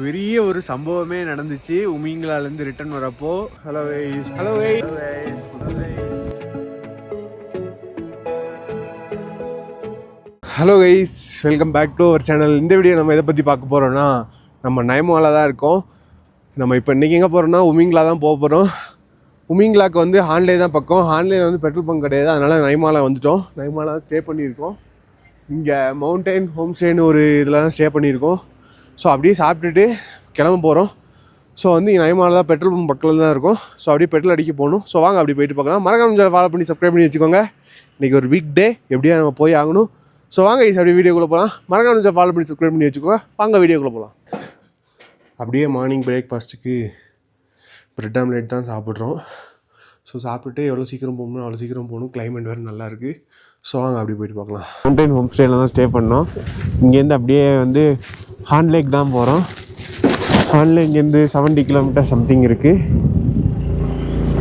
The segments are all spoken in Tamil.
பெரிய ஒரு சம்பவமே நடந்துச்சு. உமிங்கலாலேருந்து ரிட்டர்ன் வரப்போ. Hello guys hello guys hello guys welcome back to our channel இந்த வீடியோ நம்ம எதை பற்றி பார்க்க போகிறோன்னா நம்ம நயமாவில் தான் இருக்கோம். நம்ம இப்போ இன்றைக்கி எங்கே போகிறோன்னா உமிங்களா தான் போக போகிறோம் உமிங்கலாக்கு வந்து ஹான்லே தான் பக்கம். ஹான்லேயில் வந்து பெட்ரோல் பங்க் கிடையாது. அதனால் நயமாலா வந்துட்டோம். நயமாலா ஸ்டே பண்ணியிருக்கோம். இங்கே மவுண்டைன் ஹோம் ஸ்டேன்னு ஒரு இதில் தான் ஸ்டே பண்ணியிருக்கோம். ஸோ அப்படியே சாப்பிட்டுட்டு கிளம்ப போகிறோம் ஸோ வந்து நயமால தான் பெட்ரோல் பம்ப் பக்கத்தில் தான் இருக்கும். ஸோ அப்படியே பெட்ரோல் அடிக்க போகணும். ஸோ வாங்க அப்படி போயிட்டு பார்க்கலாம். மறக்காம ஃபாலோ பண்ணி சப்ஸ்கிரைப் பண்ணி வச்சுக்கோங்க. இன்றைக்கி ஒரு வீக் டே எப்படியா நம்ம போய் ஆகணும்? ஸோ வாங்க ஈஸ் அப்படியே வீடியோக்குள்ளே போகலாம் மறக்காம ஃபாலோ பண்ணி சப்ஸ்கிரைப் பண்ணி வச்சுக்கோங்க. வாங்க வீடியோக்குள்ளே போகலாம் அப்படியே மார்னிங் பிரேக்ஃபாஸ்ட்டுக்கு பிரெட் ஆம்லேட் தான் சாப்பிட்றோம். ஸோ சாப்பிட்டுட்டு எவ்வளோ சீக்கிரம் போகணும் அவ்வளோ சீக்கிரம் போகணும். கிளைமேட் வேறு நல்லா இருக்குது ஸோ வாங்க அப்படி போயிட்டு பார்க்கலாம். மவுண்டைன் ஹோம் ஸ்டேயில் தான் ஸ்டே பண்ணோம். இங்கேருந்து அப்படியே வந்து ஹான்லேக் தான் போகிறோம் ஹான்லே லேக்லேருந்து செவன்ட்டி கிலோமீட்டர் சம்திங் இருக்குது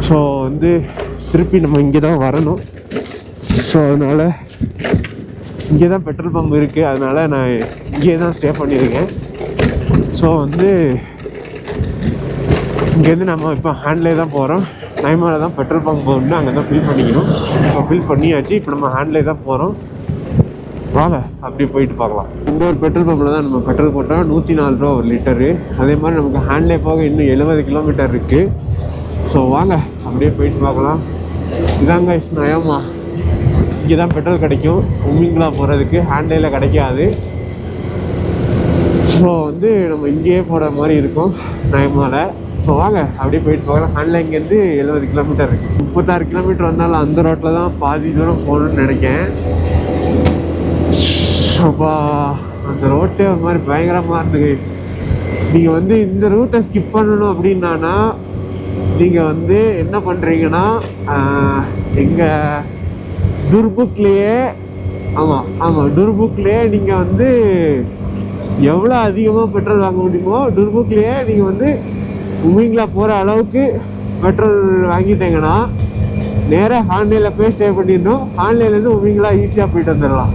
ஸோ வந்து திருப்பி நம்ம இங்கே தான் வரணும். ஸோ அதனால் இங்கே தான் பெட்ரோல் பம்ப் இருக்குது அதனால் நான் இங்கே தான் ஸ்டே பண்ணியிருக்கேன். ஸோ வந்து இங்கேருந்து நம்ம இப்போ ஹேண்ட்லே தான் போகிறோம் நைமாவில் தான் பெட்ரோல் பம்ப் வந்து அங்கே தான் ஃபில் பண்ணிக்கணும். இப்போ ஃபில் பண்ணியாச்சு. இப்போ நம்ம ஹேண்ட்லே தான் போகிறோம் வாங்க அப்படி போயிட்டு பார்க்கலாம். இந்த ஒரு பெட்ரோல் பம்பில் தான் நம்ம பெட்ரோல் போட்டோம். நூற்றி நாலு ரூபா ஒரு லிட்டரு அதே மாதிரி நமக்கு ஹேண்ட்லே போக இன்னும் எழுபது கிலோமீட்டர் இருக்குது ஸோ வாங்க அப்படியே போயிட்டு பார்க்கலாம். இதாங்க நயமா. இங்கே தான் பெட்ரோல் கிடைக்கும் உமிங்களா போகிறதுக்கு ஹேண்ட்லேயில் கிடைக்காது. ஸோ வந்து நம்ம இங்கேயே போகிற மாதிரி இருக்கும் நயமால. ஸோ வாங்க அப்படியே போயிட்டு போகலாம் ஹேண்டில் இங்கேருந்து எழுபது கிலோமீட்டர் இருக்குது முப்பத்தாறு கிலோமீட்டர் வந்தாலும் அந்த ரோட்டில் தான் பாதி தூரம் போகணும்னு நினைக்கேன் அப்பா அந்த ரோட்டே ஒரு மாதிரி பயங்கரமாக இருந்தது. நீங்கள் வந்து இந்த ரூட்டை ஸ்கிப் பண்ணணும் அப்படின்னானா நீங்கள் வந்து என்ன பண்ணுறீங்கன்னா எங்கள் துர்புக்லேயே ஆமாம் ஆமாம் துர்புக்லேயே நீங்கள் வந்து எவ்வளோ அதிகமாக பெட்ரோல் வாங்க முடியுமோ துர்புக்லேயே நீங்கள் வந்து உமிங்களா போகிற அளவுக்கு பெட்ரோல் வாங்கிட்டீங்கன்னா நேராக ஹான்லைனில் போய் ஸ்டே பண்ணிடணும். ஹான்லேலேருந்து உமிங்களா ஈஸியாக போயிட்டு வந்துடலாம்.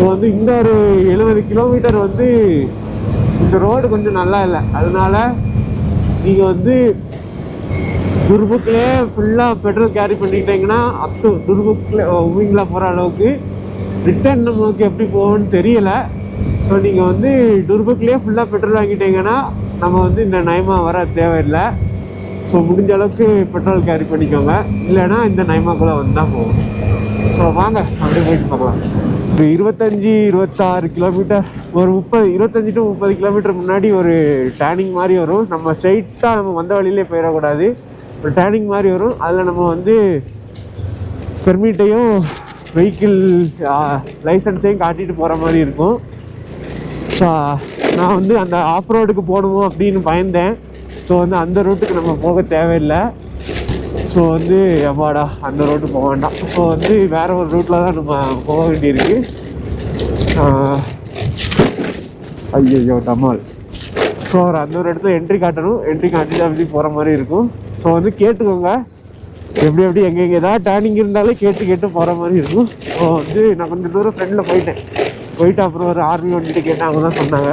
ஸோ வந்து இந்த ஒரு எழுபது கிலோமீட்டர் வந்து இந்த ரோடு கொஞ்சம் நல்லா இல்லை. அதனால நீங்கள் வந்து துர்புக்கிலே ஃபுல்லாக பெட்ரோல் கேரி பண்ணிக்கிட்டீங்கன்னா அப் டு துர்புக்கில் உமிங்களா போகிற அளவுக்கு ரிட்டர்ன் நமக்கு எப்படி போகும்னு தெரியலை. ஸோ நீங்கள் வந்து துர்புக்கிலே ஃபுல்லாக பெட்ரோல் வாங்கிட்டீங்கன்னா நம்ம வந்து இந்த நயமாக வர தேவையில்லை. ஸோ முடிஞ்ச அளவுக்கு பெட்ரோல் கேரி பண்ணிக்கோங்க. இல்லைன்னா இந்த நைமாக்குள்ளே வந்தால் போகும் ஸோ வாங்க அப்படியே போயிட்டு பார்க்கலாம். ஒரு இருபத்தஞ்சி இருபத்தாறு கிலோமீட்டர் ஒரு முப்பது இருபத்தஞ்சி டு முப்பது கிலோமீட்டர் முன்னாடி ஒரு டேனிங் மாதிரி வரும். நம்ம ஸ்ட்ரைட்டாக நம்ம வந்த வழியிலே போயிடக்கூடாது. ஒரு டேனிங் மாதிரி வரும். அதில் நம்ம வந்து பெர்மிட்டையும் வெஹிக்கிள் லைசன்ஸையும் காட்டிட்டு போகிற மாதிரி இருக்கும். ஸோ நான் வந்து அந்த ஆஃப் ரோடுக்கு போகணுமோ அப்படின்னு பயந்தேன். ஸோ வந்து அந்த ரூட்டுக்கு நம்ம போக தேவையில்லை. ஸோ வந்து எப்பாடா அந்த ரோட்டு போக வேண்டாம். ஸோ வந்து வேறு ஒரு ரூட்டில் தான் நம்ம போக வேண்டியிருக்கு. ஐயோ டமால். ஸோ ஒரு அந்த ஒரு இடத்துல என்ட்ரி காட்டணும். என்ட்ரி காட்டிட்டு அப்படி போகிற மாதிரி இருக்கும். ஸோ வந்து கேட்டுக்கோங்க. எப்படி எப்படி எங்கே எங்கே ஏதாவது டேர்னிங் இருந்தாலே கேட்டு கேட்டு போகிற மாதிரி இருக்கும். ஸோ வந்து நான் கொஞ்சம் தூரம் ஃப்ரெண்டில் போயிட்டேன். போயிட்டு அப்புறம் ஒரு ஆர்மி வந்துட்டு கேட்டேன். அவங்க தான் சொன்னாங்க.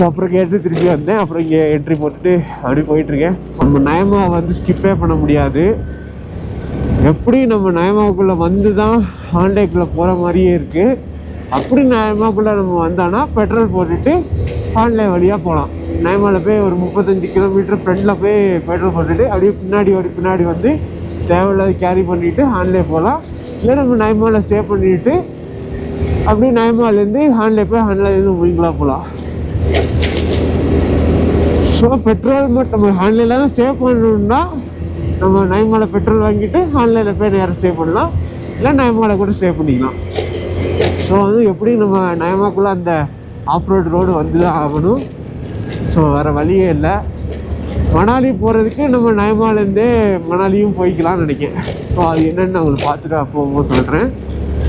ஸோ அப்புறம் கேட்டு திருப்பி வந்தேன். அப்புறம் இங்கே என்ட்ரி போட்டுட்டு அப்படி போயிட்டுருக்கேன். நம்ம நயமா வந்து ஸ்கிப்பே பண்ண முடியாது. எப்படி நம்ம நயமாவுக்குள்ளே வந்து தான் ஹாண்டேக்குள்ளே போகிற மாதிரியே இருக்குது அப்படி நயமாக்குள்ளே நம்ம வந்தோன்னா பெட்ரோல் போட்டுட்டு ஹாண்டே வழியாக போகலாம் நயமாவில் போய் ஒரு முப்பத்தஞ்சு கிலோமீட்டர் ஃப்ரண்டில் போய் பெட்ரோல் போட்டுட்டு அப்படியே பின்னாடி ஒரு பின்னாடி வந்து தேவையில்லாத கேரி பண்ணிவிட்டு ஹாண்டே போகலாம் இல்லை நம்ம நயமாவில் ஸ்டே பண்ணிவிட்டு அப்படியே நயமாலேருந்து ஹாண்டே போய் ஹான்லேருந்து முடிங்களா போகலாம் ஸோ பெட்ரோல் மட்டும் நம்ம ஆன்லைனில் தான் ஸ்டே பண்ணணும்னா நம்ம நயமால பெட்ரோல் வாங்கிட்டு ஆன்லைனில் போய் நேரம் ஸ்டே பண்ணலாம். இல்லை நயமால கூட ஸ்டே பண்ணிக்கலாம். ஸோ வந்து எப்படி நம்ம நயமாக்குள்ளே அந்த ஆஃப் ரோடு ரோடு வந்து தான் ஆகணும். ஸோ வேறு வழியே இல்லை. மணாலி போகிறதுக்கு நம்ம நயமாலேருந்தே மணாலியும் போய்க்கலாம்னு நினைக்கிறேன். ஸோ அது என்னென்னு நான் உங்களுக்கு பார்த்துட்டு அப்போ சொல்கிறேன்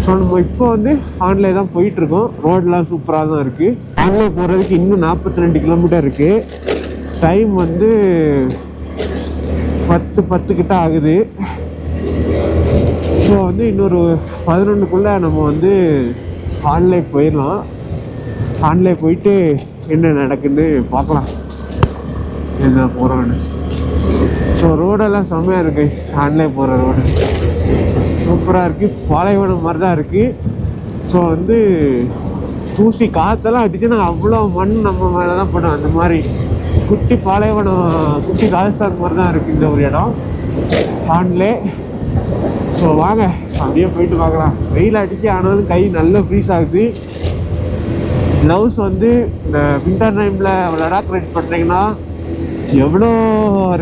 ஸோ நம்ம இப்போ வந்து ஆன்லைன் தான் போயிட்டுருக்கோம். ரோடெலாம் சூப்பராக தான் இருக்குது ஆன்லைன் போகிறதுக்கு இன்னும் நாற்பத்தி ரெண்டு கிலோமீட்டர் இருக்குது டைம் வந்து பத்து பத்து கிட்ட ஆகுது. ஸோ வந்து இன்னொரு பதினொன்றுக்குள்ளே நம்ம வந்து ஆன்லைன் போயிடலாம். ஆன்லைன் போயிட்டு என்ன நடக்குதுன்னு பார்க்கலாம். என்ன போகிறோன்னு ஸோ ரோடெல்லாம் செம்மையாக இருக்கு ஆன்லைன் போகிற ரோடு சூப்பராக இருக்குது பாலைவனம் மாதிரி தான் இருக்குது ஸோ வந்து தூசி காற்றெல்லாம் அடிச்சுன்னா அவ்வளோ மண் நம்ம மேலே தான் பண்ணும் அந்த மாதிரி குட்டி பாலைவனம் குட்டி ராஜஸ்தான் மாதிரி தான் இருக்குது இந்த ஒரு இடம். ஆன்லே ஸோ வாங்க. அப்படியே போயிட்டு பார்க்கலாம். வெயில் அடிச்சு ஆனாலும் கை நல்ல ஃப்ரீஸ் ஆகுது. க்ளவுஸ் வந்து இந்த வின்டர் டைமில் லடாக் ரைட் பண்ணுறீங்கன்னா எவ்வளோ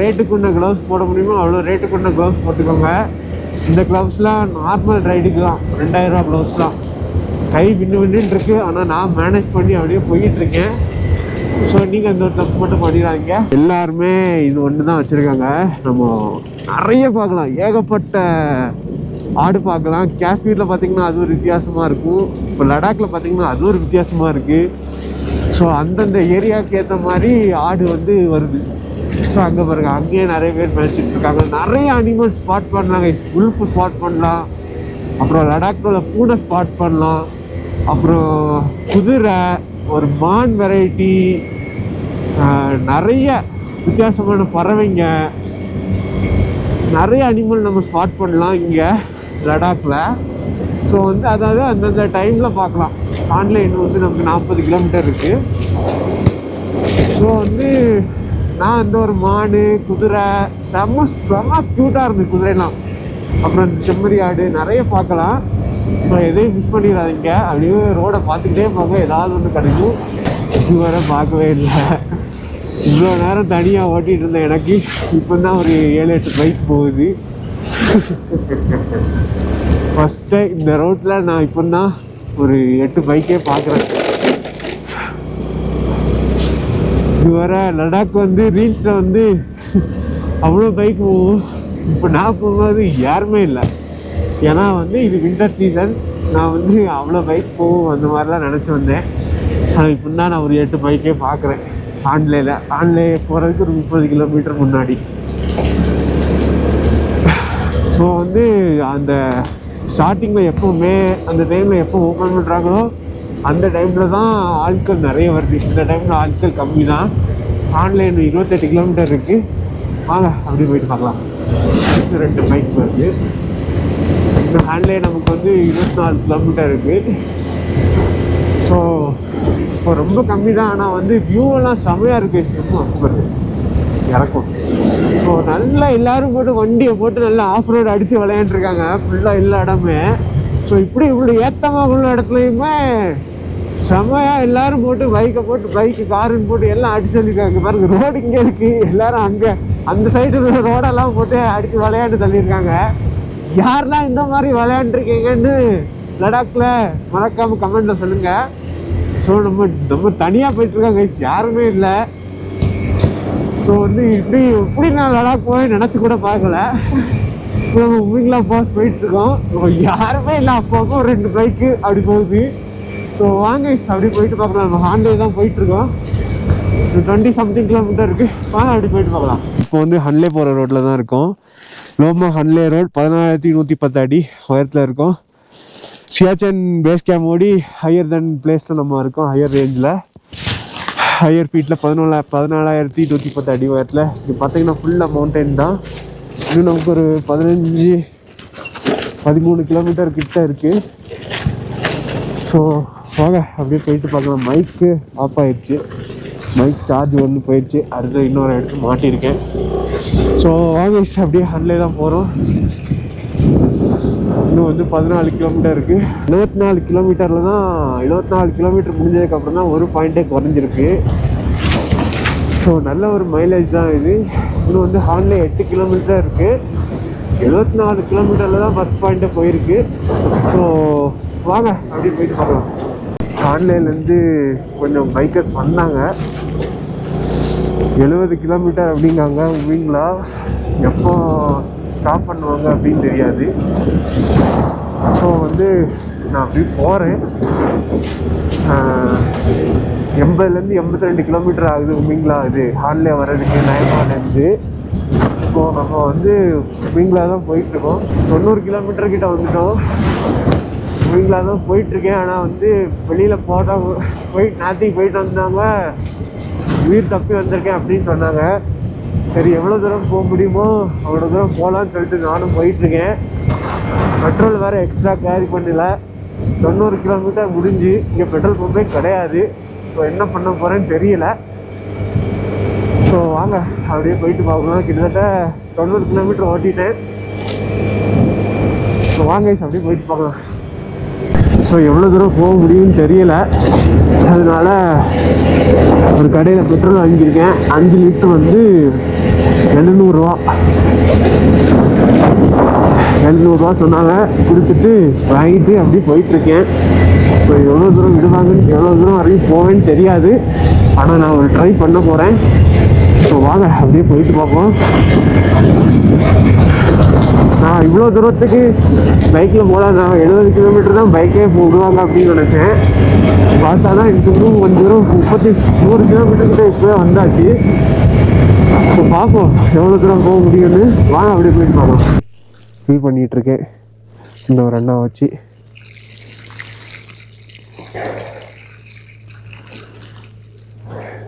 ரேட்டுக்குன்ன க்ளவுஸ் போட முடியுமோ அவ்வளோ ரேட்டுக்குன்ன க்ளவுஸ் போட்டுக்கோங்க. இந்த க்ளவுஸ்லாம் நார்மல் ரைடுக்கு தான். ரெண்டாயிரரூவா க்ளவுஸ்லாம் கை விண்ணு விண்ணுன்னு இருக்கு. ஆனால் நான் மேனேஜ் பண்ணி அப்படியே போயிட்டு இருக்கேன் ஸோ நீங்கள் அந்த ஒரு தப்பு மட்டும் பண்ணிடுறாங்க எல்லாருமே இது ஒன்று தான் வச்சுருக்காங்க. நம்ம நிறைய பார்க்கலாம். ஏகப்பட்ட ஆடு பார்க்கலாம். காஷ்மீரில் பார்த்தீங்கன்னா அது ஒரு வித்தியாசமாக இருக்கும். இப்போ லடாக்கில் பார்த்தீங்கன்னா அது ஒரு வித்தியாசமாக இருக்குது ஸோ அந்தந்த ஏரியாவுக்கு ஏற்ற மாதிரி ஆடு வந்து வருது. ஸோ அங்கே பாருங்க. அங்கேயே நிறைய பேர் மேய்ச்சிட்டு இருக்காங்க நிறைய அனிமல் ஸ்பாட் பண்ணலாங்க உல்ஃபு ஸ்பாட் பண்ணலாம். அப்புறம் லடாக்கில் பூனை ஸ்பாட் பண்ணலாம். அப்புறம் குதிரை ஒரு மான் வெரைட்டி நிறைய வித்தியாசமான பறவைங்க. நிறைய அனிமல் நம்ம ஸ்பாட் பண்ணலாம் இங்கே லடாக்கில் ஸோ வந்து அதாவது அந்தந்த டைமில் பார்க்கலாம். ஆன்லைன் வந்து நமக்கு நாற்பது கிலோமீட்டர் இருக்குது ஸோ வந்து நான் அந்த ஒரு மாடு குதிரை செம்ம செம்ம க்யூட்டாக இருந்தது குதிரைலாம். அப்புறம் இந்த செம்மறி ஆடு நிறைய பார்க்கலாம். ஸோ எதையும் மிஸ் பண்ணிடாதீங்க. அப்படியே ரோடை பார்த்துக்கிட்டே போங்க. ஏதாவது ஒன்று கிடைக்கும். இது வரை பார்க்கவே இல்லை. இவ்வளோ நேரம் தனியாக ஓட்டிகிட்டு இருந்தேன் எனக்கு. இப்போ தான் ஒரு ஏழு எட்டு பைக் போகுது. ஃபஸ்ட்டு இந்த ரோட்டில் நான் இப்போ தான் ஒரு எட்டு பைக்கே பார்க்குறேன். இது வர லடாக் வந்து ரீல்ஸில் வந்து அவ்வளோ பைக் போகும். இப்போ நான் போகும்போது யாருமே இல்லை. ஏன்னா வந்து இது வின்டர் சீசன் நான் வந்து அவ்வளோ பைக் போகும் அந்த மாதிரிலாம் நினச்சி வந்தேன். ஆனால் இப்போ தான் நான் ஒரு எட்டு பைக்கே பார்க்குறேன். ஆன்லைனில். ஆன்லைன் போகிறதுக்கு ஒரு முப்பது கிலோமீட்டர் முன்னாடி. ஸோ வந்து அந்த ஸ்டார்டிங்கில் எப்போவுமே அந்த டைமில் எப்போ ஓப்பன் பண்ணுறாங்களோ அந்த டைமில் தான் ஆட்கள் நிறைய வருது. இந்த டைமில் ஆட்கள் கம்மி தான் ஆன்லைன் இருபத்தெட்டு கிலோமீட்டர் இருக்குது வாங்க அப்படி போயிட்டு பார்க்கலாம். ரெண்டு பைக் வருது. இந்த ஆன்லைன் நமக்கு வந்து இருபத்தி நாலு கிலோமீட்டர் இருக்குது ஸோ இப்போ ரொம்ப கம்மி தான் ஆனால் வந்து வியூவெல்லாம் செமையாக இருக்குது சும்மா இறக்கும். ஸோ நல்லா எல்லோரும் போட்டு வண்டியை போட்டு நல்லா ஆஃப் ரோடு அடித்து விளையாண்டுருக்காங்க. ஃபுல்லாக எல்லா இடமே ஸோ இப்படி இப்படி ஏத்தமாக உள்ள இடத்துலையுமே செமையாக எல்லாரும் போட்டு பைக்கை போட்டு பைக்கு காருன்னு போட்டு எல்லாம் அடிச்சு சொல்லியிருக்காங்க பாருங்க ரோடு இங்கே இருக்குது எல்லாரும் அங்கே அந்த சைடு ரோடெல்லாம் போட்டு அடித்து விளையாண்டு தள்ளியிருக்காங்க யாரெல்லாம் இந்த மாதிரி விளையாண்டுருக்கீங்கன்னு லடாக்கில் மறக்காமல் கமெண்ட்டில் சொல்லுங்கள் ஸோ நம்ம நம்ம தனியாக போயிட்டுருக்காங்க யாருமே இல்லை. ஸோ வந்து இப்படி இப்படி நான் லடாக் போய் நினச்சி கூட பார்க்கல. இப்போ பாஸ் போயிட்டுருக்கோம் இப்போ யாருமே இல்லை அப்பாவுக்கும் ஒரு ரெண்டு பைக்கு அப்படி போகுது. ஸோ வாங்க அப்படி போயிட்டு பார்க்கலாம். நம்ம ஹாண்டே தான் போயிட்டுருக்கோம் டுவெண்ட்டி சம்திங் கிலோமீட்டர் இருக்குது வாங்க அப்படி போயிட்டு பார்க்கலாம். இப்போ வந்து ஹன்லே போகிற ரோட்டில் தான் இருக்கோம். லோமா ஹன்லே ரோட் பதினாயிரத்தி நூற்றி பத்து அடி உயரத்தில் இருக்கோம். சியாச்சன் பேஸ் கேம் ஓடி ஹையர் தென் பிளேஸில் நம்ம இருக்கோம். ஹையர் ரேஞ்சில் ஹையர் ஃபீட்டில் பதினோலா பதினாலாயிரத்தி நூற்றி பத்து அடி உயரத்தில். இது பார்த்தீங்கன்னா ஃபுல்லாக மவுண்டைன் தான். இன்னும் நமக்கு ஒரு பதினஞ்சு பதிமூணு கிலோமீட்டர் கிட்ட இருக்குது ஸோ வாங்க அப்படியே போயிட்டு பார்க்கலாம். மைக்கு ஆஃப் ஆயிடுச்சு. மைக் சார்ஜ் வந்து போயிடுச்சு. அடுத்து இன்னொரு இடத்து மாட்டியிருக்கேன். ஸோ வாங்க அப்படியே ஹன்லே தான் போகிறோம் இன்னும் வந்து பதினாலு கிலோமீட்டர் இருக்குது இருபத்தி நாலு கிலோமீட்டரில் தான் இருபத்தி நாலு கிலோமீட்டர் முடிஞ்சதுக்கப்புறம் தான் ஒரு பாயிண்ட்டே குறைஞ்சிருக்கு. ஸோ நல்ல ஒரு மைலேஜ் தான் இது. இன்னும் வந்து ஹார்ன்ல எட்டு கிலோமீட்டர் இருக்குது எழுபத்தி நாலு கிலோமீட்டரில் தான் பஸ் பாயிண்ட்டை போயிருக்கு. ஸோ வாங்க அப்படியே போயிட்டு பார்க்கலாம். ஹார்ன்லேருந்து கொஞ்சம் பைக்கர்ஸ் வந்தாங்க. எழுபது கிலோமீட்டர் அப்படிங்காங்க உவீங்களா? எப்போ ஸ்டாப் பண்ணுவாங்க அப்படின்னு தெரியாது. ஸோ வந்து நான் அப்படி போகிறேன் எண்பதுலேருந்து எண்பத்தி ரெண்டு கிலோமீட்டர் ஆகுது உமிங்களா இது. ஹாலில் வர்றதுக்கு நயன்மாலேருந்து இப்போது நம்ம வந்து உமிங்களா தான் போயிட்டுருக்கோம். தொண்ணூறு கிலோமீட்டர் கிட்ட வந்துட்டோம். உமிங்களா தான் போயிட்டுருக்கேன். ஆனால் வந்து வெளியில் போதான் போய் நாட்டிக்கு போயிட்டு வந்தாங்க உயிர் தப்பி வந்திருக்கேன் அப்படின்னு சொன்னாங்க. சரி எவ்வளோ தூரம் போக முடியுமோ அவ்வளோ தூரம் போகலான்னு சொல்லிட்டு நானும் போயிட்டுருக்கேன். பெட்ரோல் வேறு எக்ஸ்ட்ரா கேரி பண்ணல. தொண்ணூறு கிலோமீட்டர் முடிஞ்சு இங்கே பெட்ரோல் பம்பே கிடையாது. ஸோ என்ன பண்ண போகிறேன்னு தெரியல. ஸோ வாங்க அப்படியே போயிட்டு பார்க்கலாம். கிட்டத்தட்ட தொண்ணூறு கிலோமீட்டர் ஓட்டிட்டேன். ஸோ வாங்க guys, அப்படியே போயிட்டு பார்க்கலாம். ஸோ எவ்வளோ தூரம் போக முடியும்னு தெரியல. அதனால் ஒரு கடையில் பெட்ரோல் வாங்கியிருக்கேன். அஞ்சு லிட்டர் வந்து எழுநூறுவா எழுநூறுவா சொன்னாங்க. கொடுத்துட்டு வாங்கிட்டு அப்படியே போயிட்டுருக்கேன் ஸோ எவ்வளோ தூரம் விடுவாங்கன்னு எவ்வளோ தூரம் வரைக்கும் போவேன்னு தெரியாது. ஆனால் நான் ஒரு ட்ரை பண்ண போகிறேன் ஸோ வாங்க அப்படியே போயிட்டு பார்ப்போம். நான் இவ்வளோ தூரத்துக்கு பைக்கில் போகலாம் நான் எழுபது கிலோமீட்டர் தான் பைக்கே போடுவாங்க அப்படின்னு நினச்சேன். பார்த்தா தான் இந்த தூரம் கொஞ்சம் தூரம் முப்பத்தி நூறு கிலோமீட்டர் கிட்ட இப்போவே வந்தாச்சு. ஸோ பார்ப்போம் எவ்வளோ தூரம் போக முடியும்னு. வாங்க அப்படியே போயிட்டு பார்ப்போம். ஃபீல் பண்ணிகிட்ருக்கேன் இந்த ஒரு அண்ணா வச்சு.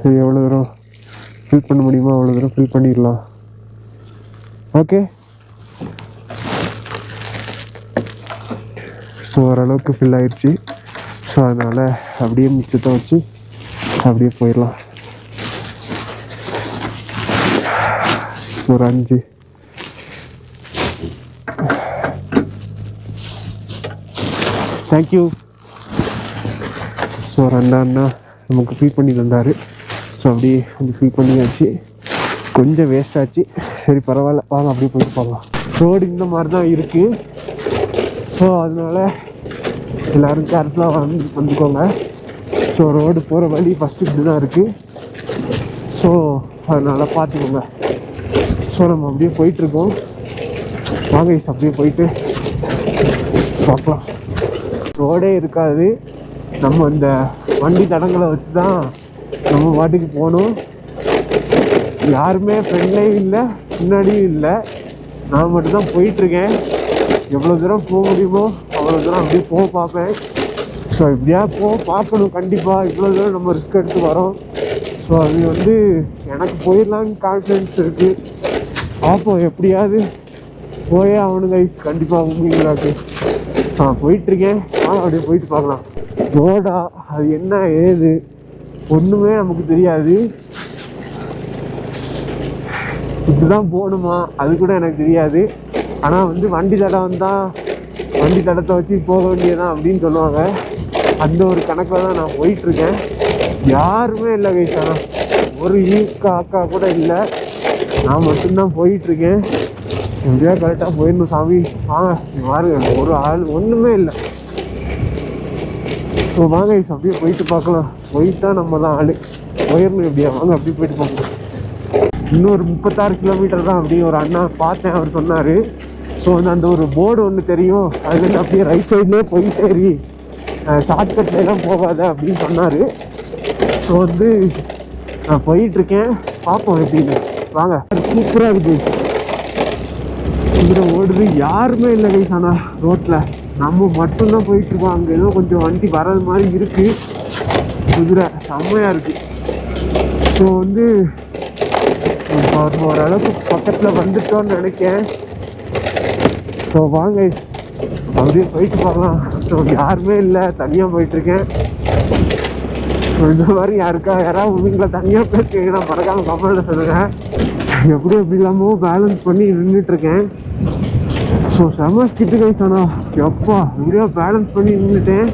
இது எவ்வளோ தூரம் ஃபில் பண்ண முடியுமோ அவ்வளோ தூரம் ஃபில் பண்ணிடலாம். ஓகே ஸோ ஓரளவுக்கு ஃபில் ஆயிடுச்சு ஸோ அதனால் அப்படியே மிச்சத்தை வச்சு அப்படியே போயிடலாம். ஒரு அஞ்சு. தேங்க்யூ ஸோ ரெண்டு அண்ணா நமக்கு ஃபீல் பண்ணி தந்தார். ஸோ அப்படியே கொஞ்சம் ஃபீல் பண்ணியாச்சு. கொஞ்சம் வேஸ்ட் ஆச்சு. சரி பரவாயில்ல. வாங்க அப்படியே போயிட்டு போகலாம் ரோடு இந்த மாதிரி தான் இருக்குது ஸோ அதனால எல்லோரும் கேர்ஃபுல்லாக வந்து வந்துக்கோங்க. ஸோ ரோடு போகிற வழி ஃபஸ்ட்டு இப்படி தான் இருக்குது ஸோ அதனால் பார்த்துக்கோங்க. ஸோ நம்ம அப்படியே போயிட்டுருக்கோம் வாங்க அப்படியே போயிட்டு பார்க்கலாம். ரோடே இருக்காது. நம்ம இந்த வண்டி தடங்களை வச்சு தான் நம்ம பாட்டுக்கு போகணும். யாருமே ஃப்ரெண்ட்லேயும் இல்லை முன்னாடியும் இல்லை. நான் மட்டும்தான் போயிட்டுருக்கேன். எவ்வளோ தூரம் போக முடியுமோ அவ்வளோ தூரம் அப்படியே போக பார்ப்பேன். ஸோ இப்படியா போக பார்க்கணும் கண்டிப்பாக இவ்வளோ தூரம் நம்ம ரிஸ்க் எடுத்து வரோம். ஸோ அது வந்து எனக்கு போயிடலான்னு கான்ஃபிடென்ஸ் இருக்குது பார்ப்போம் எப்படியாவது போயே ஆகணும் கைஸ் கண்டிப்பாக உங்களுக்கு நான் போயிட்டுருக்கேன். ஆ அப்படியே போயிட்டு பார்க்கலாம். ரோடா அது என்ன ஏது? ஒன்றுமே நமக்கு தெரியாது. இப்படிதான் போகணுமா? அது கூட எனக்கு தெரியாது. ஆனால் வந்து வண்டி தடம் வந்தால் வண்டி தடத்தை வச்சு போக வேண்டியதான் அப்படின்னு சொல்லுவாங்க. அந்த ஒரு கணக்கில் தான் நான் போயிட்டுருக்கேன். யாருமே இல்லை கைஸ் ஒரு ஈக்கா அக்கா கூட இல்லை. நான் மட்டும்தான் போயிட்டுருக்கேன். எப்படியா கரெக்டாக போயிடணும் சாமி. வாங்க பாருங்க. ஒரு ஆள் ஒன்றுமே இல்லை. ஸோ வாங்க இஸ் அப்படியே போயிட்டு பார்க்கலாம். போயிட்டா நம்ம தான் ஆள். போயிடணும் எப்படியா வாங்க அப்படியே போயிட்டு பார்க்கலாம் இன்னொரு முப்பத்தாறு கிலோமீட்டர் தான் அப்படியே ஒரு அண்ணா பார்த்தேன் அவர் சொன்னார். ஸோ வந்து அந்த ஒரு போர்டு ஒன்று தெரியும். அதுலேருந்து அப்படியே ரைட் சைட்லேயே போய் சரி ஷார்ட்கட்லாம் போகாத அப்படின்னு சொன்னார். ஸோ வந்து நான் போயிட்டுருக்கேன் பார்ப்போம் எப்படின்னு. வாங்க. சூப்பராக இருக்குது இதில் ஓடுது யாருமே இல்லை கைஸ் ஆனால் ரோட்டில் நம்ம மட்டும்தான் போயிட்டு இருக்கோம் அங்கே ஏதோ கொஞ்சம் வண்டி வர்றது மாதிரி இருக்கு. குதிரை செம்மையாக இருக்கு. ஸோ வந்து நம்ம ஓரளவுக்கு பக்கத்தில் வந்துட்டோன்னு நினைக்கேன் ஸோ வாங்க அப்படியே போயிட்டு பார்க்கலாம் ஸோ யாருமே இல்லை. தனியாக போயிட்டுருக்கேன். ஸோ இந்த மாதிரி யாருக்கா யாராவது உங்களை தனியாக போயிருக்கீங்கன்னா மறக்காமல் கமெண்ட்டில் சொல்லுங்கள் எப்படி எப்படி இல்லாமல் பேலன்ஸ் பண்ணி நின்றுட்டுருக்கேன் ஸோ செம ஸ்கிட்டு கைஸ் ஆனால் எப்பா எப்படியோ பேலன்ஸ் பண்ணி நின்றுட்டேன்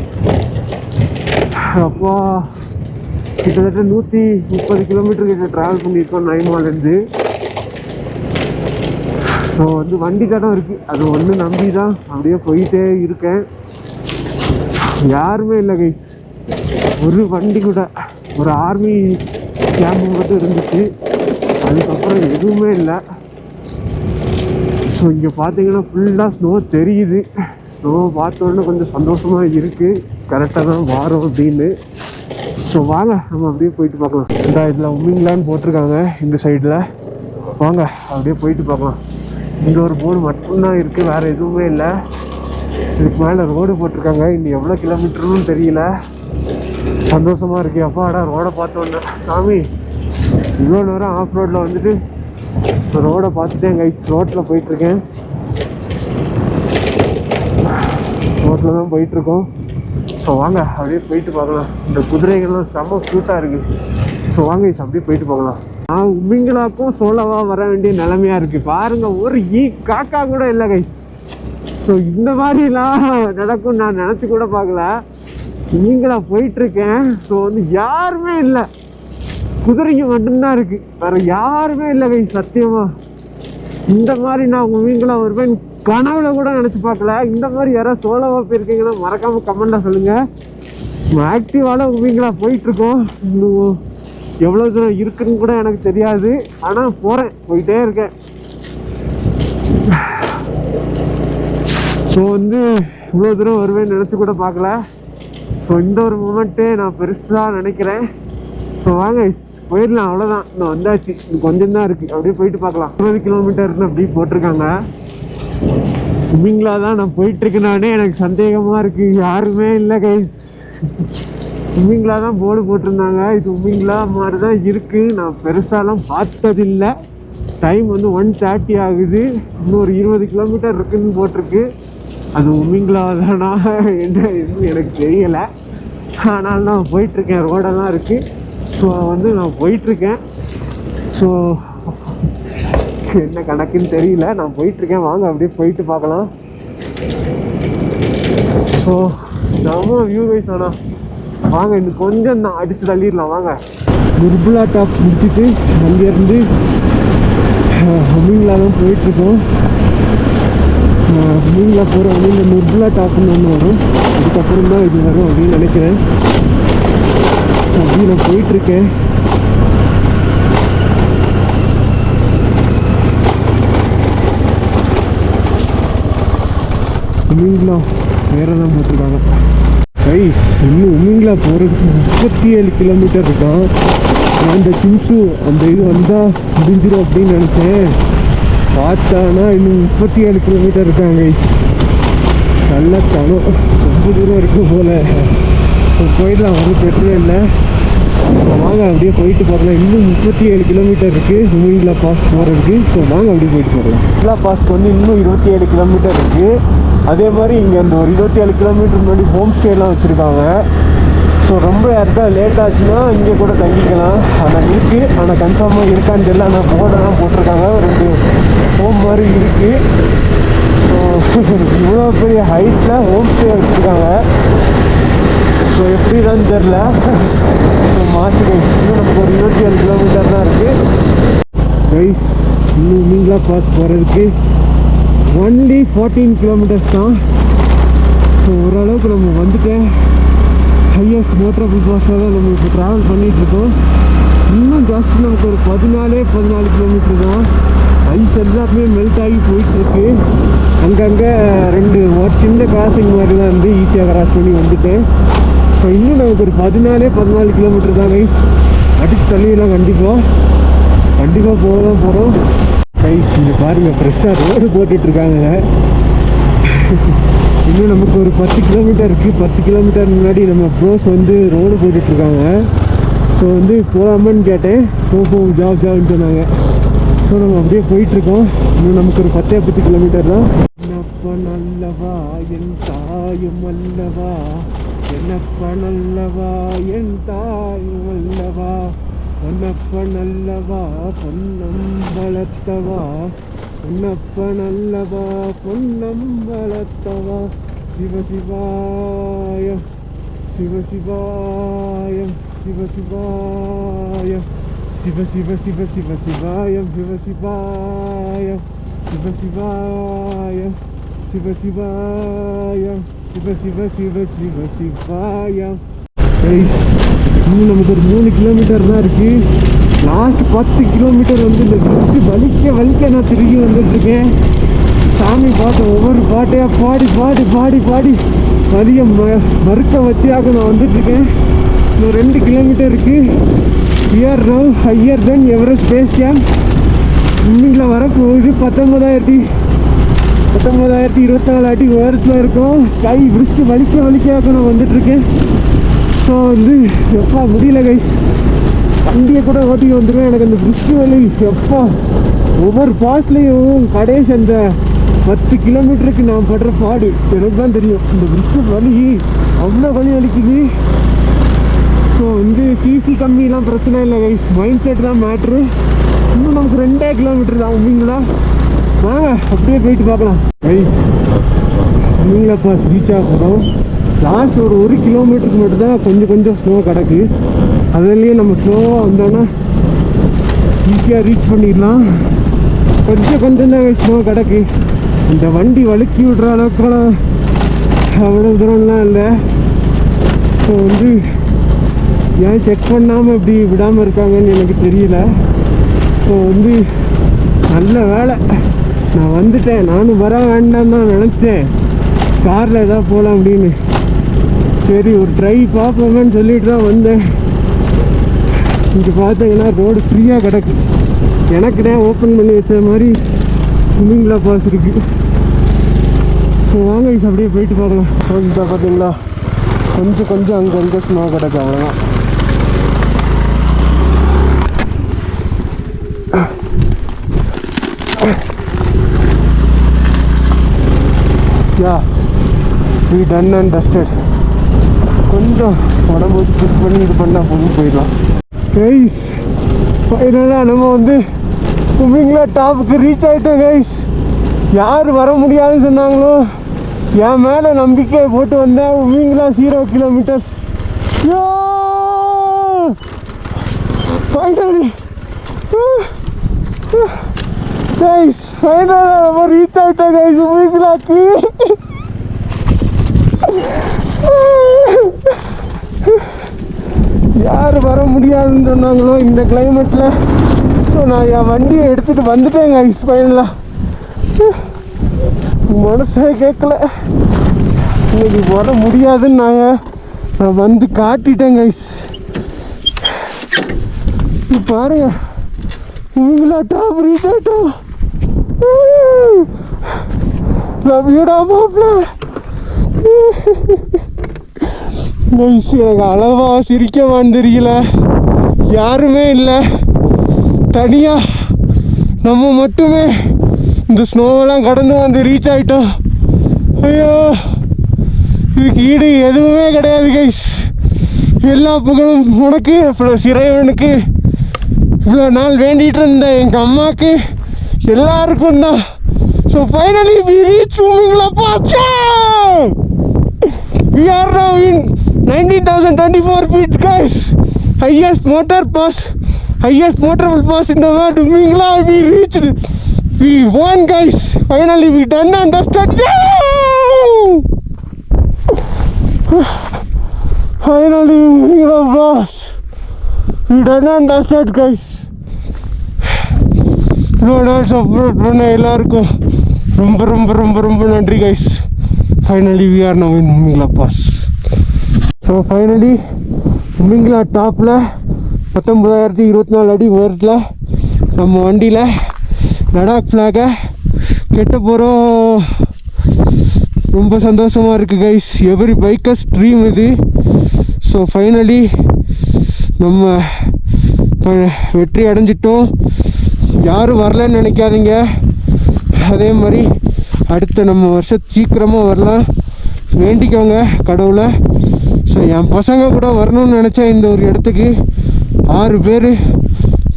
அப்பா கிட்டத்தட்ட நூற்றி முப்பது கிலோமீட்டர் கிட்ட ட்ராவல் பண்ணியிருக்கோம் நைமாலேருந்து ஸோ வந்து வண்டி தடம் இருக்குது அது ஒன்று நம்பி தான் அப்படியே போயிட்டே இருக்கேன். யாருமே இல்லை கைஸ் ஒரு வண்டி கூட ஒரு ஆர்மி கேம்பு மட்டும் இருந்துச்சு. அதுக்கப்புறம் எதுவுமே இல்லை. ஸோ இங்கே பார்த்தீங்கன்னா ஃபுல்லாக ஸ்னோ தெரியுது. ஸ்னோ பார்த்தோன்னே கொஞ்சம் சந்தோஷமாக இருக்குது கரெக்டாக தான் வாரம் அப்படின்னு. ஸோ வாங்க நம்ம அப்படியே போயிட்டு பார்க்கலாம். இந்த இதில் உமிங்லான்னு போட்டிருக்காங்க இந்த சைடில் வாங்க அப்படியே போயிட்டு பார்க்கலாம். இங்கே ஒரு போர்டு மட்டும்தான் இருக்குது வேறு எதுவுமே இல்லை. இதுக்கு மேலே ரோடு போட்டிருக்காங்க. இன்னும் எவ்வளோ கிலோமீட்டர்னு தெரியல. சந்தோஷமாக இருக்கு. அப்பாடா ரோடை பார்த்தோன்னே. சாமி இவ்வளோ நேரம் ஆஃப் ரோட்டில் வந்துட்டு ரோடை பார்த்துட்டேன் கைஸ் ரோட்டில் போயிட்டுருக்கேன். ரோட்டில் தான் போயிட்டுருக்கோம். ஸோ வாங்க அப்படியே போயிட்டு பார்க்கலாம். இந்த குதிரைகள்லாம் செம்ம க்யூட்டாக இருக்குது ஸோ வாங்க கைஸ் அப்படியே போயிட்டு பார்க்கலாம். நான் உமிங்களாக்கும் சோலவா வர வேண்டிய நிலமையாக இருக்குது பாருங்கள் ஒரு ஈ காக்கா கூட இல்லை கைஸ் ஸோ இந்த மாதிரிலாம் நடக்கும் நான் நினச்சி கூட பார்க்கல. நீங்களாக போயிட்டுருக்கேன். ஸோ வந்து யாருமே இல்லை. குதிரைங்க மட்டும்தான் இருக்கு. வேற யாருமே இல்லை கை சத்தியமா. இந்த மாதிரி நான் உங்களா வருவேன். கனவுல கூட நினச்சி பார்க்கல. இந்த மாதிரி யாராவது சோலவா போயிருக்கீங்கன்னா மறக்காம கமெண்ட்டாக சொல்லுங்க. ஆக்டிவால உங்களா போயிட்டு இருக்கோம் இன்னும் எவ்வளோ தூரம் இருக்குன்னு கூட எனக்கு தெரியாது. ஆனால் போகிறேன் போயிட்டே இருக்கேன். ஸோ வந்து இவ்வளோ தூரம் வருவேன்னு நினச்சி கூட பார்க்கல. ஸோ இந்த ஒரு மூமெண்ட்டே நான் பெருசாக நினைக்கிறேன். ஸோ வாங்க இஸ், போயிடலாம் அவ்வளோதான் இன்னும் வந்தாச்சு. இன்னும் கொஞ்சம் தான் இருக்குது அப்படியே போயிட்டு பார்க்கலாம். இருபது கிலோமீட்டர்னு அப்படி போட்டிருக்காங்க. உமிங்களா தான் நான் போயிட்டுருக்கேனானே எனக்கு சந்தேகமாக இருக்குது யாருமே இல்லை கைஸ் உமிங்களா தான் போர்டு போட்டிருந்தாங்க. இது உமிங்களா மாதிரி தான் இருக்குது நான் பெருசாலாம் பார்த்ததில்லை. டைம் வந்து ஒன் தேர்ட்டி ஆகுது. இன்னும் ஒரு இருபது கிலோமீட்டர் இருக்குதுன்னு போட்டிருக்கு. அது உமிங்களா தானா? என்ன எதுவும் எனக்கு தெரியலை. ஆனால் நான் போயிட்டுருக்கேன். ரோடெல்லாம் இருக்குது ஸோ வந்து நான் போயிட்டுருக்கேன். ஸோ என்ன கணக்குன்னு தெரியல. நான் போயிட்டுருக்கேன். வாங்க அப்படியே போயிட்டு பார்க்கலாம். ஸோ நம்ம வியூ வைஸ் ஆனால் வாங்க இன்னும் கொஞ்சம் தான் அடித்து தள்ளிடலாம். வாங்க. நிர்புலா டாப் முடிச்சுட்டு அங்கேருந்து ஹமிங்லா தான் போயிட்டுருக்கோம். ஹமிங்லா போகிற வழியில் நிர்புலா டாப்னு ஒன்று வரும். அதுக்கப்புறம் தான் இது வரும் அப்படின்னு நினைக்கிறேன். ஸோ போயிட்டுருக்கு நான் போயிட்டுருக்கேன். உமிங்லா வேற தான் போட்டிருக்காங்க. ரைஸ் இன்னும் உமிங்லா போகிறதுக்கு முப்பத்தி ஏழு கிலோமீட்டர் இருக்கான் அந்த இந்த சிம்சு அந்த இது வந்தால் முடிஞ்சிடும் அப்படின்னு நினச்சேன். பார்த்தானா இன்னும் முப்பத்தி ஏழு கிலோமீட்டர் இருக்காங்க கைஸ் சல்லத்தானோ ரொம்ப தூரம் இருக்கு போல. ஸோ கோயிலில் வந்து பிரச்சனை இல்லை. ஸோ வாங்க அப்படியே போயிட்டு பார்க்கலாம். இன்னும் முப்பத்தி ஏழு கிலோமீட்டர் இருக்குது உமிங்லா பாஸ் போகிறதுக்கு ஸோ வாங்க அப்படியே போயிட்டு போகலாம் உமிங்லா பாஸ்க்கு வந்து இன்னும் இருபத்தி ஏழு கிலோமீட்டர் இருக்குது அதே மாதிரி இங்கே அந்த ஒரு இருபத்தி ஏழு கிலோமீட்டர் முன்னாடி ஹோம் ஸ்டேலாம் வச்சுருக்காங்க. ஸோ ரொம்ப யாருக்கா லேட் ஆச்சுன்னா இங்கே கூட தங்கிக்கலாம். ஆனால் இருக்குது ஆனால் கன்ஃபார்மாக இருக்கான்னு தெரியல. ஆனால் போர்டெல்லாம் போட்டிருக்காங்க. ரெண்டு ஹோம் மாதிரி இருக்குது ஸோ இவ்வளோ பெரிய ஹைட்டில் ஹோம் ஸ்டே வச்சுருக்காங்க. ஸோ எப்படி தான் தெரில ஸோ மாசு கைஸ் இன்னும் நமக்கு ஒரு இருபத்தி ஏழு கிலோமீட்டர் தான் இருக்குது கைஸ் இன்னும் நீங்களாக பார்த்து போகிறதுக்கு ஒன்லி ஃபோர்டீன் கிலோமீட்டர்ஸ் தான். ஸோ ஓரளவுக்கு நம்ம வந்துட்டேன் ஹையஸ்ட் மோட்டரபிள் பாஸில் தான் நம்ம இப்போ ட்ராவல் பண்ணிகிட்ருக்கோம் இன்னும் ஜாஸ்தி நமக்கு ஒரு பதினாலே பதினாலு கிலோமீட்டர் தான். ஐஸ் எல்லாமே மெல்ட் ஆகி போயிட்டுருக்கு அங்கங்கே ரெண்டு ஒரு சின்ன கிராசிங் மாதிரி தான் இருந்து ஈஸியாக கிராஸ் பண்ணி வந்துட்டேன். ஸோ இன்னும் நமக்கு ஒரு பதினாலே பதினாலு கிலோமீட்டர் தான் ரைஸ் அடிச்சு தள்ளிடலாம் கண்டிப்பாக கண்டிப்பாக போக தான் போகிறோம் ரைஸ் இங்கே பாருங்கள் ஃப்ரெஷ்ஷாக ரோடு போட்டுட்ருக்காங்க. இன்னும் நமக்கு ஒரு பத்து கிலோமீட்டர் இருக்குது பத்து கிலோமீட்டர் முன்னாடி நம்ம ப்ரோஸ் வந்து ரோடு போட்டுட்ருக்காங்க. ஸோ வந்து போகலாமான்னு கேட்டேன். போ போ ஜாப் ஜாப்னு சொன்னாங்க. ஸோ நம்ம அப்படியே போயிட்டுருக்கோம் இன்னும் நமக்கு ஒரு பத்தே பத்து கிலோமீட்டர் தான். என்னப்பா நல்லவா? என் தாயும் அல்லவா? என்னப்பா நல்லவா என் தாய் வல்லவா? பொன்னப்ப நல்லவா பொன்னம்பலத்தவா பொன்னப்ப நல்லவா பொன்னம்பலத்தவா சிவசிவாயம் சிவசிவாயம் சிவசிவாயம் சிவ சிவ சிவ சிவ சிவாயம் சிவசிவாயம் சிவசிவாயம் சிவசிவாயம் சிவ சிவ சிவ சிவ சிவாயம் கைஸ் இன்னும் நமக்கு ஒரு மூணு கிலோமீட்டர் தான் இருக்கு. லாஸ்ட் பத்து கிலோமீட்டர் வந்து இந்த லிஸ்ட் வலிக்க வலிக்க நான் திரும்பி வந்துட்டுருக்கேன். சாமி பாட்டு ஒவ்வொரு பாட்டையாக பாடி பாடி பாடி பாடி வலிய ம மறுக்க வச்சியாக நான் வந்துட்டுருக்கேன். இன்னும் ரெண்டு கிலோமீட்டர் இருக்குது year now higher than Everest base camp இன்னிங்கில் வரப்போகுது பத்தொன்பதாயிரத்தி பத்தொம்போதாயிரத்தி இருபத்தி நாலு அடி உயரத்தில் இருக்கும். கை விரிச்சு வலிக்க வலிக்காக நான் வந்துட்டுருக்கேன். ஸோ வந்து எப்பா முடியல கைஸ் வண்டியை கூட ஓட்டி வந்துடுவேன் எனக்கு அந்த பிரிஸ்ட் வலி எப்பா. ஒவ்வொரு பாஸ்லேயும் கடைசி அந்த பத்து கிலோமீட்டருக்கு நான் படுற பாடு. எனக்கு தான் தெரியும். இந்த பிரிஸ்ட் வலி அவ்வளோ வலி வலிக்குது ஸோ வந்து சிசி கம்மிலாம் பிரச்சனை இல்லை கைஸ் மைண்ட் செட் தான் மேட்ரு இன்னும் நமக்கு ரெண்டே கிலோமீட்டர் தான் உண்மைங்களா? வாங்க அப்படியே போயிட்டு பார்க்கலாம். ரைஸ் நீங்களா பாஸ் ரீச் ஆகிறோம் லாஸ்ட் ஒரு ஒரு கிலோமீட்டருக்கு மட்டும் தான் கொஞ்சம் கொஞ்சம் ஸ்னோ கிடக்கு. அதுலேயே நம்ம ஸ்லோவாக வந்தோன்னா ஈஸியாக ரீச் பண்ணிடலாம். கொஞ்சம் கொஞ்சம் தான் ஸ்னோ கிடக்கு. இந்த வண்டி வழுக்கி விடுற அளவுக்குலாம் அவ்வளோ தூரம்லாம் இல்லை. ஸோ வந்து ஏன் செக் பண்ணாமல் இப்படி விடாமல் இருக்காங்கன்னு எனக்கு தெரியல. ஸோ வந்து நல்ல வேலை. நான் வந்துட்டேன். நானும் வர வேண்டாம் தான் நினச்சேன். காரில் ஏதாவது போகலாம் அப்படின்னு. சரி ஒரு ட்ரை பார்ப்போமேன்னு சொல்லிட்டு தான் வந்தேன். இங்கே பார்த்தீங்கன்னா ரோடு ஃப்ரீயாக கிடக்கு. எனக்கு தான் ஓப்பன் பண்ணி வச்ச மாதிரி ஸ்விம்மிங்கில் பாஸ் இருக்குது ஸோ வாங்க இஸ் அப்படியே போயிட்டு பார்க்கலாம். இப்போ பார்த்தீங்களா? கொஞ்சம் கொஞ்சம் அங்கே அங்கே ஸ்னோ கிடக்கு. அவ்வளோதான் yeah we done and dusted கொஞ்சம் உடம்பு வச்சு புஷ் பண்ணி இது பண்ணால் போதும் போயிடலாம். கைஸ் ஃபைனலாக நம்ம வந்து கும்பிங்களா டாப்புக்கு ரீச் ஆகிட்டோம் கைஸ் யார் வர முடியாதுன்னு சொன்னாங்களோ? என் மேலே நம்பிக்கை போட்டு வந்தேன் Umling La zero kilometres finally guys ஃபைனலாக நம்ம ரீச் ஆகிட்டோம் கைஸ் உமிங்களாக்கு யார் வர முடியாதுன்னு சொன்னாங்களோ இந்த கிளைமேட்டில் ஸோ நான் என் வண்டியை எடுத்துகிட்டு வந்துட்டேங்க ஐஸ் ஃபைனலாக மனசே கேட்கல இன்னைக்கு வர முடியாதுன்னு நான் நான் வந்து காட்டிட்டேங்க ஐஸ். பாருங்க. இவங்களா டாப் ரீச் ஆகிட்டோம் லவ் மாப்பிள்ள கைஸ் எனக்கு அளவா சிரிக்கவான்னு தெரியல யாருமே இல்லை. தனியாக நம்ம மட்டுமே இந்த ஸ்னோவெல்லாம் கடந்து வந்து ரீச் ஆகிட்டோம் ஐயோ இதுக்கு ஈடு எதுவுமே கிடையாது கைஸ் எல்லா புகழும் உனக்கு அப்புறம் சிறைவனுக்கு இவ்வளோ நாள் வேண்டிகிட்டு இருந்தேன் எங்கள் அம்மாவுக்கு எல்லாருக்கும் தான். ஸோ ஃபைனலி வி ரீச் ஸ்விம்மிங்கில் பார்த்தா We are now in 19,024 feet, guys. Highest motor pass, highest motorable pass in the world. Mingla, we reached. We won, guys. Finally, we done and dusted. Yeah! Finally, Mingla pass. We done and dusted, guys. இவ்வளோ சப்போர்ட் பண்ண எல்லாருக்கும் ரொம்ப ரொம்ப ரொம்ப ரொம்ப நன்றி guys finally we are now in Umling La pass so finally Umling La டாப்பில் பத்தொம்பதாயிரத்தி இருபத்தி நாலு அடி உயரத்தில் நம்ம வண்டியில் லடாக் ஃப்ளாகை கெட்ட போகிறோம் ரொம்ப சந்தோஷமாக இருக்குது கைஸ் எவ்ரி பைக்கர்ஸ் ட்ரீம் இது. ஸோ ஃபைனலி நம்ம வெற்றி அடைஞ்சிட்டோம். யாரும் வரலன்னு நினைக்காதீங்க. அதே மாதிரி அடுத்த நம்ம வருஷம் சீக்கிரமாக வரலாம். வேண்டிக்கோங்க கடவுளை. ஸோ என் பசங்க கூட வரணும்னு நினச்சேன் இந்த ஒரு இடத்துக்கு. ஆறு பேர்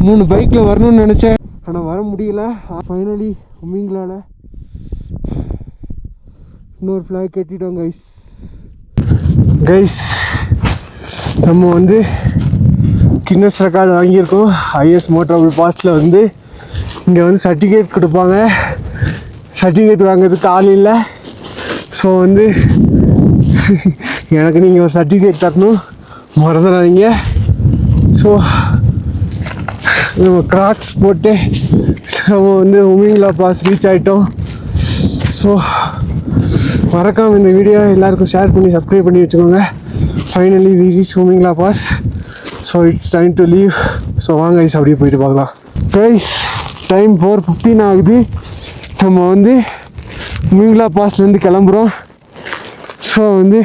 மூணு பைக்கில் வரணும்னு நினச்சேன். ஆனால் வர முடியல. ஃபைனலி உமிங்களால் இன்னொரு ஃப்ளாக் கட்டிட்டோம் கைஸ் கைஸ் நம்ம வந்து கின்னஸ் ரெக்கார்டு வாங்கியிருக்கோம். ஐஎஸ் மோட்டரபிள் பாஸ்டில் வந்து இங்கே வந்து சர்டிஃபிகேட் கொடுப்பாங்க. சர்டிஃபிகேட் வாங்குறதுக்கு ஆள் இல்லை. ஸோ வந்து எனக்கு நீங்கள் ஒரு சர்டிஃபிகேட் தரணும். மறந்துடாதீங்க ஸோ நம்ம கிராக்ஸ் போட்டு நம்ம வந்து உமிங்லா பாஸ் ரீச் ஆகிட்டோம் ஸோ மறக்காமல் இந்த வீடியோ எல்லாருக்கும் ஷேர் பண்ணி சப்ஸ்கிரைப் பண்ணி வச்சுக்கோங்க. Finally we reach உமிங்லா pass so it's time to leave so வாங்க ஐஸ் அப்படியே போயிட்டு பார்க்கலாம். ப்ரைஸ் டைம் ஃபோர் ஃபிஃப்டீன் ஆகுது. நம்ம வந்து மிங்லா பாஸ்லேருந்து கிளம்புறோம். ஸோ வந்து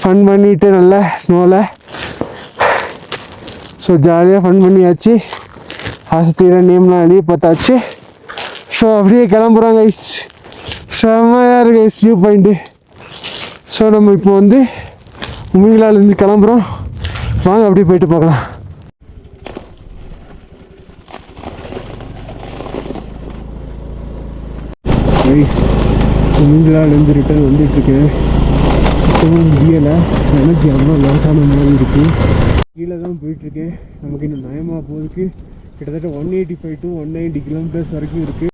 ஃபன் பண்ணிட்டு நல்லா ஸ்னோவில் ஸோ ஜாலியாக ஃபன் பண்ணியாச்சு. ஆசை தீர நேம்லாம் எழுதி பார்த்தாச்சு ஸோ அப்படியே கிளம்புறோம் கைஸ் செம்மையாக இருக்கு கைஸ் வியூ பாயிண்ட்டு ஸோ நம்ம இப்போ வந்து உமிங்களாலேருந்து கிளம்புறோம். வாங்க அப்படியே போயிட்டு பார்க்கலாம். கைஸ் உமிங்களாலேருந்து ரிட்டர்ன் வந்துட்டுருக்கேன் சுத்தமாக முடியலை. எனர்ஜி அவ்வளோ லாஸ் ஆன மாதிரி இருக்குது கீழே தான் போயிட்டுருக்கேன் நமக்கு இன்னும் நயமாக போகிறதுக்கு கிட்டத்தட்ட one eighty five to one ninety kilometres வரைக்கும் இருக்குது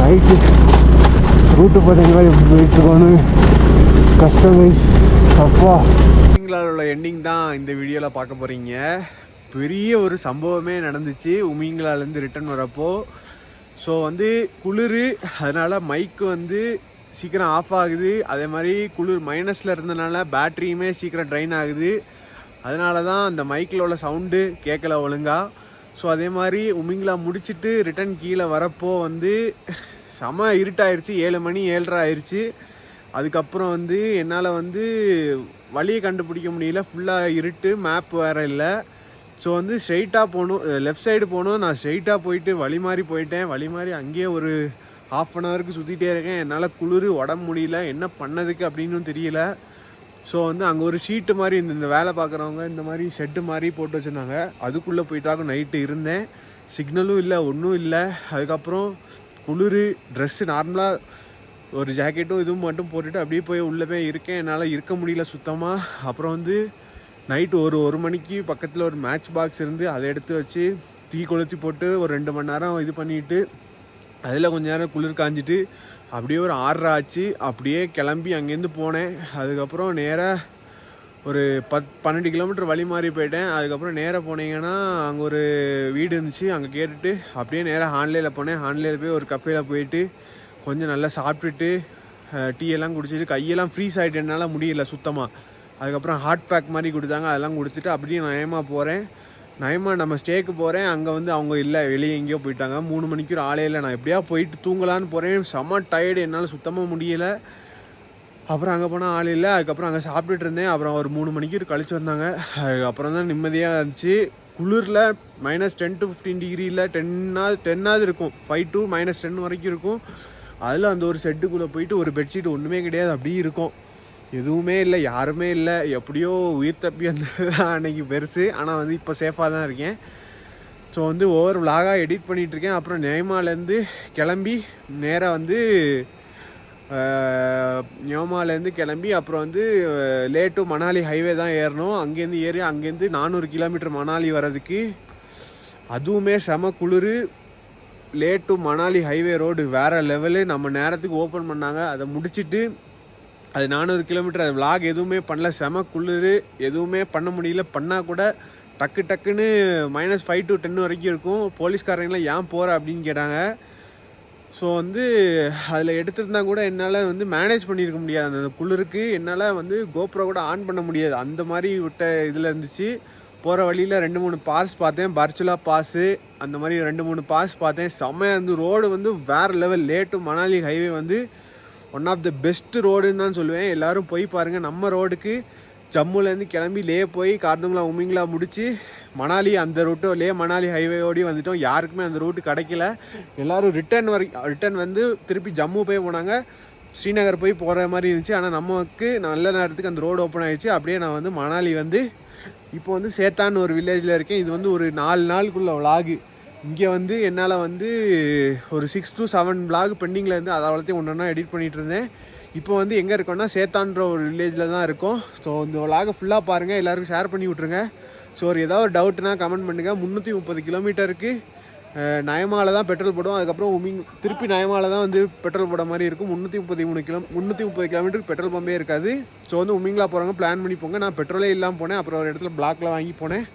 நைட்டு ரூட்டு பார்த்தீங்களா எப்படி போயிட்டுருக்கோன்னு கஸ்டமைஸ் கைஸ் சப்பா. உள்ள எண்டிங் தான் இந்த வீடியோவில் பார்க்க போகிறீங்க பெரிய ஒரு சம்பவமே நடந்துச்சு. உமிங்களாலேருந்து ரிட்டர்ன் வரப்போ. ஸோ வந்து குளிர் அதனால் மைக்கு வந்து சீக்கிரம் ஆஃப் ஆகுது. அதே மாதிரி குளிர் மைனஸில் இருந்தனால பேட்ரியுமே சீக்கிரம் ட்ரைன் ஆகுது. அதனால தான் அந்த மைக்கில் உள்ள சவுண்டு கேட்கல ஒழுங்காக ஸோ அதே மாதிரி உமிங்களா முடிச்சுட்டு ரிட்டன் கீழே வரப்போ வந்து செம இருட்டாயிருச்சு. ஏழு மணி ஏழரை ஆயிடுச்சு அதுக்கப்புறம் வந்து என்னால் வந்து வழியை கண்டுபிடிக்க முடியல. ஃபுல்லாக இருட்டு மேப் வேறு இல்லை. ஸோ வந்து ஸ்ட்ரெயிட்டாக போகணும் லெஃப்ட் சைடு போகணும் நான் ஸ்ட்ரைட்டாக போயிட்டு வழி மாறி போயிட்டேன். வழி மாறி அங்கேயே ஒரு ஹாஃப் அன் ஹவருக்கு சுற்றிட்டே இருக்கேன். என்னால் குளிர் உடம்பு முடியல. என்ன பண்ணதுக்கு அப்படின்னு தெரியல. ஸோ வந்து அங்கே ஒரு ஷீட்டு மாதிரி இந்த இந்த வேலை பார்க்குறவங்க இந்த மாதிரி செட்டு மாதிரி போட்டு வச்சுருந்தாங்க. அதுக்குள்ளே போயிட்டாக்கும் நைட்டு இருந்தேன். சிக்னலும் இல்லை ஒன்றும் இல்லை. அதுக்கப்புறம் குளிர் ட்ரெஸ்ஸு நார்மலாக ஒரு ஜாக்கெட்டும் இதுவும் மட்டும் போட்டுட்டு அப்படியே போய் உள்ளே போய் இருக்கேன். என்னால் இருக்க முடியல சுத்தமாக அப்புறம் வந்து நைட்டு ஒரு ஒரு மணிக்கு பக்கத்தில் ஒரு மேட்ச் பாக்ஸ் இருந்து அதை எடுத்து வச்சு தீ கொளுத்தி போட்டு ஒரு ரெண்டு மணி நேரம் இது பண்ணிட்டு அதில் கொஞ்ச நேரம் குளிர் காஞ்சிட்டு அப்படியே ஒரு ஆறரை ஆச்சு. அப்படியே கிளம்பி அங்கேருந்து போனேன். அதுக்கப்புறம் நேராக ஒரு பத் பன்னெண்டு கிலோமீட்டர் வழி மாறி போயிட்டேன். அதுக்கப்புறம் நேராக போனீங்கன்னா அங்கே ஒரு வீடு இருந்துச்சு. அங்கே கேட்டுட்டு அப்படியே நேராக ஹான்லேயில் போனேன். ஹான்லேயில் போய் ஒரு கஃபேல போயிட்டு கொஞ்சம் நல்லா சாப்பிட்டுட்டு டீ எல்லாம் குடிச்சிட்டு கையெல்லாம் ஃப்ரீஸ் ஆகிட்டு என்னால் முடியல சுத்தமாக அதுக்கப்புறம் ஹாட் பேக் மாதிரி கொடுத்தாங்க அதெல்லாம் கொடுத்துட்டு அப்படியே நயமாக போகிறேன் நயமாக நம்ம ஸ்டேக்கு போகிறேன் அங்கே வந்து அவங்க இல்லை வெளியே எங்கேயோ போயிட்டாங்க. மூணு மணிக்கு ஒரு ஆளே இல்லை. நான் எப்படியா போயிட்டு தூங்கலான்னு போகிறேன் செம்ம டயர்டு என்னால் சுத்தமாக முடியலை. அப்புறம் அங்கே போனால் ஆள் இல்லை. அதுக்கப்புறம் அங்கே சாப்பிட்டுட்டு இருந்தேன். அப்புறம் ஒரு மூணு மணிக்கு ஒரு கழிச்சு வந்தாங்க. அதுக்கப்புறம் தான் நிம்மதியாக இருந்துச்சு. குளிரில் மைனஸ் டென் டு ஃபிஃப்டீன் டிகிரியில் டென்னாவது டென்னாவது இருக்கும். ஃபைவ் டு மைனஸ் டென் வரைக்கும் இருக்கும். அதில் அந்த ஒரு செட்டுக்குள்ளே போயிட்டு ஒரு பெட்ஷீட் ஒன்றுமே கிடையாது. அப்படியே இருக்கும். எதுவுமே இல்லை யாருமே இல்லை. எப்படியோ உயிர் தப்பி வந்தது தான் பெருசு. ஆனால் வந்து இப்போ சேஃபாக தான் இருக்கேன். ஸோ வந்து ஒவ்வொரு விலாகாக எடிட் பண்ணிகிட்ருக்கேன் அப்புறம் நேமாலேருந்து கிளம்பி நேராக வந்து நியோமாலேருந்து கிளம்பி அப்புறம் வந்து லே டு மணாலி ஹைவே தான் ஏறணும். அங்கேருந்து ஏறி அங்கேருந்து நானூறு கிலோமீட்டர் மணாலி வர்றதுக்கு அதுவுமே செம குளிர். Leh to Manali highway road வேறு லெவலு நம்ம நேரத்துக்கு ஓப்பன் பண்ணாங்க. அதை முடிச்சிட்டு அது நானூறு கிலோமீட்டர் அது vlog எதுவுமே பண்ணல. செம குளிர் எதுவுமே பண்ண முடியல. பண்ணால் கூட டக்கு டக்குன்னு மைனஸ் ஃபைவ் டு டென் வரைக்கும் இருக்கும். போலீஸ்காரங்களாம் ஏன் போகிற அப்படின்னு கேட்டாங்க. ஸோ வந்து அதில் எடுத்திருந்தா கூட என்னால் வந்து மேனேஜ் பண்ணியிருக்க முடியாது. அந்த குளிருக்கு என்னால் வந்து கோப்ரோ கூட ஆன் பண்ண முடியாது. அந்த மாதிரி விட்ட இதில் இருந்துச்சு. போகிற வழியில் ரெண்டு மூணு பாஸ் பார்த்தேன். பர்ச்சுலா பாஸு அந்த மாதிரி ரெண்டு மூணு பாஸ் பார்த்தேன். செம்மையாக இருந்து ரோடு வந்து வேறு லெவல் லேட்டு மணாலி ஹைவே வந்து ஒன் ஆஃப் த பெஸ்ட் ரோடுன்னு தான் சொல்லுவேன். எல்லோரும் போய் பாருங்கள் நம்ம ரோடுக்கு ஜம்முலேருந்து கிளம்பி லே போய் கார்துங்களா உமிங்களா முடித்து மணாலி அந்த ரூட்டோ லே மணாலி ஹைவே ஓடி வந்துட்டோம். யாருக்குமே அந்த ரூட்டு கிடைக்கல. எல்லோரும் ரிட்டர்ன் வரைக்கும் ரிட்டர்ன் வந்து திருப்பி ஜம்மு போய் போனாங்க. ஸ்ரீநகர் போய் போகிற மாதிரி இருந்துச்சு. ஆனால் நமக்கு நல்ல நேரத்துக்கு அந்த ரோடு ஓப்பன் ஆகிடுச்சு அப்படியே நான் வந்து மணாலி வந்து இப்போ வந்து சேத்தான்னு ஒரு வில்லேஜில் இருக்கேன். இது வந்து ஒரு நாலு நாளுக்குள்ள விலாகு இங்கே வந்து என்னால் வந்து ஒரு சிக்ஸ் டு செவன் பிளாக் பெண்டிங்கில் இருந்து அதை வளர்த்து ஒன்று ஒன்றா எடிட் பண்ணிகிட்டு இருந்தேன். இப்போ வந்து எங்கே இருக்கோம்னா சேத்தான்ற ஒரு வில்லேஜில் தான் இருக்கோம். ஸோ இந்த vlog ஃபுல்லாக பாருங்கள் எல்லாருக்கும் ஷேர் பண்ணி விட்ருங்க ஸோ ஒரு ஏதாவது ஒரு டவுட்னா கமெண்ட் பண்ணுங்கள் முந்நூற்றி முப்பது கிலோமீட்டருக்கு நயமால தான் பெட்ரோல் போடும் அதுக்கப்புறம் உமிங் திருப்பி நயமால தான் வந்து பெட்ரோல் போட மாதிரி இருக்கும். முந்நூற்றி முப்பத்தி மூணு கிலோ முந்நூற்றி முப்பது கிலோமீட்டருக்கு பெட்ரோல் பம்பே இருக்காது. ஸோ வந்து உமிங்களா போகிறவங்க பிளான் பண்ணி போங்க. நான் பெட்ரோலே இல்லாமல் போனேன். அப்புறம் ஒரு இடத்துல பிளாக்ல வாங்கி போனேன்.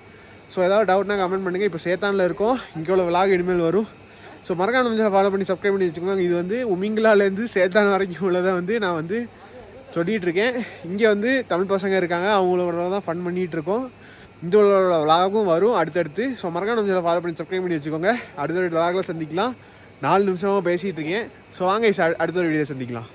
ஸோ ஏதாவது டவுட்னா கமெண்ட் பண்ணுங்கள் இப்போ சேத்தானில் இருக்கோம். இங்கே உள்ள விலாக் இனிமேல் வரும். ஸோ மறக்காம நம்ம ஃபாலோ பண்ணி சப்ஸ்கிரைப் பண்ணி வச்சுக்கோங்க. இது வந்து உமிங்கலாலேருந்து சேத்தான் வரைக்கும் உள்ளதை வந்து நான் வந்து சொல்லிகிட்டு இருக்கேன் இங்கே வந்து தமிழ் பசங்க இருக்காங்க. அவங்களோட தான் ஃபன் பண்ணிகிட்டு இருக்கோம் இந்த விலாகும் வரும் அடுத்தடுத்து. ஸோ மறக்காம நம்ம ஃபாலோ பண்ணி சப்ஸ்கிரைப் பண்ணி வச்சுக்கோங்க. அடுத்த ஒரு விலாகில் சந்திக்கலாம். நாலு நிமிஷமாக பேசிகிட்டு இருக்கேன் ஸோ வாங்க அடுத்த ஒரு வீடியோ சந்திக்கலாம்.